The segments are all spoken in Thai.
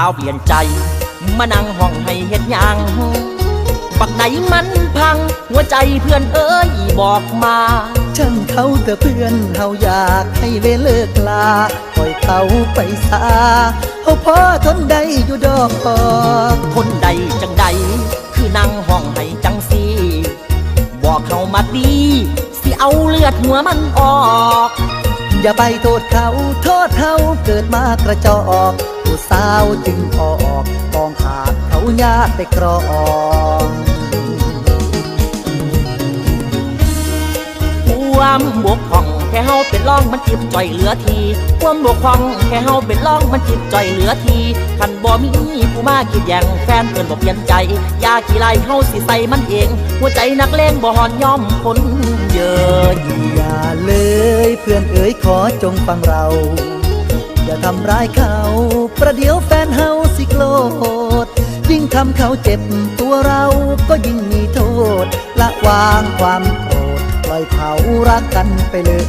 าวเปลี่ยนใจ มานั่งห้องให้เฮ็ดหยังบักไหนมันพัง หัวใจเพื่อนเอ้ยบอกมาช่างเขาแต่เพื่อนเฮาอยากให้เวเลิกลาปล่อยเขาไปซาเฮาพอทนได้อยู่ดอกทนใดจังใดคือนั่งห้องให้จังสีบอกเขามาดีสิเอาเลือดหัวมันออก อย่าไปโทษเขาโทษเขาเกิดมากระจอกผู้ สาวจึงออกกองขาดเขาญาติไปกรองความบกพร่องแค่เฮาเป็นร่องมันจิบจ่อยเหลือทีความบกพร่องแค่เฮาเป็นร่องมันจิบจ่อยเหลือทีคันบ่มีผู้มาคิดแย่งแฟนเพิ่นบ่เปลี่ยนใจยากี่ไรเฮาสิใส่มันเอง หัวใจนักเลงบ่หอนยอมคนเยินอย่าเลยเพื่อนเอ๋ยขอจงฟังเรา อย่าทำร้ายเขา ประเดี๋ยวแฟนเฮาสิโกรธยิ่งทำเขาเจ็บตัวเราก็ยิ่งมีโทษ ละวางความโกรธปล่อยเขารักกันไปเลย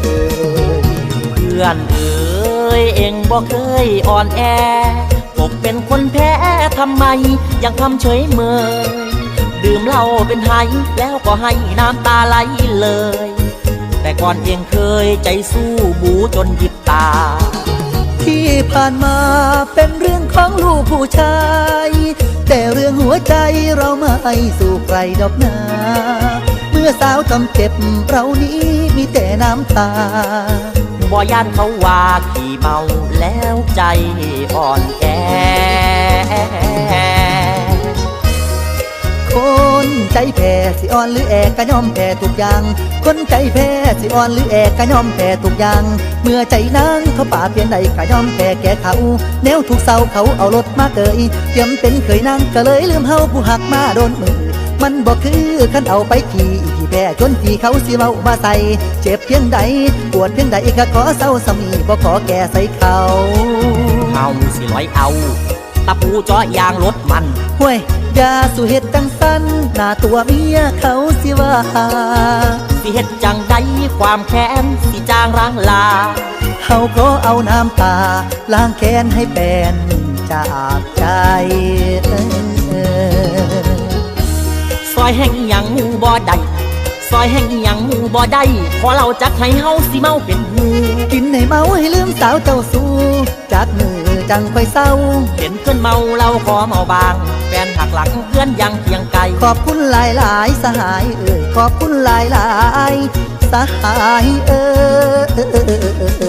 เพื่อนเอ้ยเองบ่เคยอ่อนแอตกเป็นคนแพ้ทำไม ยังทำเฉยเมยดื่มเหล้าเป็นไห้แล้วก็ให้น้ำตาไหลเลย แต่ก่อนเองเคยใจสู้บูจนหยิบตา ที่ผ่านมาเป็นเรื่องของลูกผู้ชาย แต่เรื่องหัวใจเราไม่สู่ใครดอกนาเมื่อสาวทำเจ็บเรานี้มีแต่น้ำตาบ่ย่านเขาว่าขี่เมาแล้วใจอ่อนแอ ใจแพ้สิอ่อนหรือแอกก็ยอมแพ้ทุกอย่าง คนใจแพ้สิอ่อนหรือแอกก็ยอมแพ้ทุกอย่าง เมื่อใจนางเขาป่าเพียงใดก็ยอมแพ้แก่เขาแนวถูกเศร้าเขาเอารถมาเกยเตรียมเป็นเคยนางก็เลยลืมเฮาผู้หักมาโดนมือมันบอกคือคันเอาไปขี่ที่แพ้จนที่เขาสิเมามาใส่เจ็บเพียงใดปวดเพียงใดก็ขอเศร้าสามีบ่ขอแก่ใส่เขาเฮาสิลอยเอาตะปูเจาะยางรถมันห้วยอ ยาสุเหตุจังสันหน้าตัวเมียเขาสิว่าสิเฮ็ดจังใดความแค้นสิจางร้างลาเฮาก็เอาน้ำตาล้างแค้นให้แฟนจากใจซอยแห่งอิหยังมูบ่ได้ซอยแห่งอิหยังมูบ่ได้พอเราจักให้เฮาสิเมาเป็นหูกินให้เมาให้ลืมสาวเจ้าสู้จากมือจังค่อยเศร้าเห็นเพื่อนเมาเราขอเมาบางากหลังเพื่อนยังเคียงไกลขอบคุณหลายหลายสหายเอ่ยขอบคุณหลายหลายสหายเอ่ย